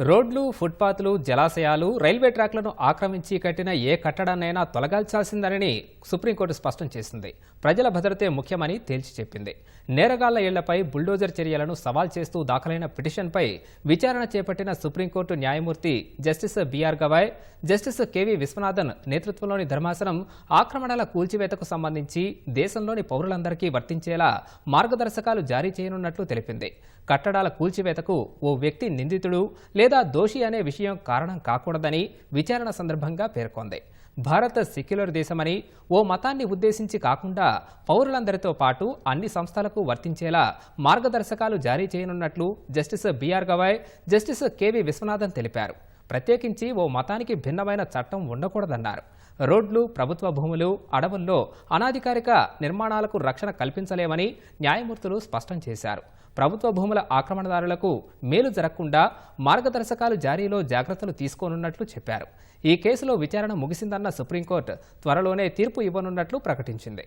రోడ్లు ఫుట్పాత్లు జలాశయాలు రైల్వే ట్రాక్లను ఆక్రమించి కట్టిన ఏ కట్టడాన్నైనా తొలగాల్చాల్సిందని సుప్రీంకోర్టు స్పష్టం చేసింది. ప్రజల భద్రతే ముఖ్యమని తేల్చి చెప్పింది. నేరగాళ్ళ ఇళ్ళపై బుల్డోజర్ చర్యలను సవాల్ చేస్తూ దాఖలైన పిటిషన్పై విచారణ చేపట్టిన సుప్రీంకోర్టు న్యాయమూర్తి justice BR Gavai justice KV Viswanathan నేతృత్వంలోని ధర్మాసనం ఆక్రమణల కూల్చివేతకు సంబంధించి దేశంలోని పౌరులందరికీ వర్తించేలా మార్గదర్శకాలు జారీ చేయనున్నట్లు తెలిపింది. కట్టడాల కూల్చివేతకు ఓ వ్యక్తి నిందితుడు లేదా దోషి అనే విషయం కారణం కాకూడదని విచారణ సందర్భంగా పేర్కొంది. భారత సెక్యులర్ దేశమని ఓ మతాన్ని ఉద్దేశించి కాకుండా పౌరులందరితో పాటు అన్ని సంస్థలకు వర్తించేలా మార్గదర్శకాలు జారీ చేయనున్నట్లు justice BR Gavai justice KV Viswanathan తెలిపారు. ప్రత్యేకించి ఓ మతానికి భిన్నమైన చట్టం ఉండకూడదన్నారు. రోడ్లు ప్రభుత్వ భూములు అడవుల్లో అనాధికారిక నిర్మాణాలకు రక్షణ కల్పించలేమని న్యాయమూర్తులు స్పష్టం చేశారు. ప్రభుత్వ భూముల ఆక్రమణదారులకు మేలు జరగకుండా మార్గదర్శకాలు జారీలో జాగ్రత్తలు తీసుకోనున్నట్లు చెప్పారు. ఈ కేసులో విచారణ ముగిసిందన్న సుప్రీంకోర్టు త్వరలోనే తీర్పు ఇవ్వనున్నట్లు ప్రకటించింది.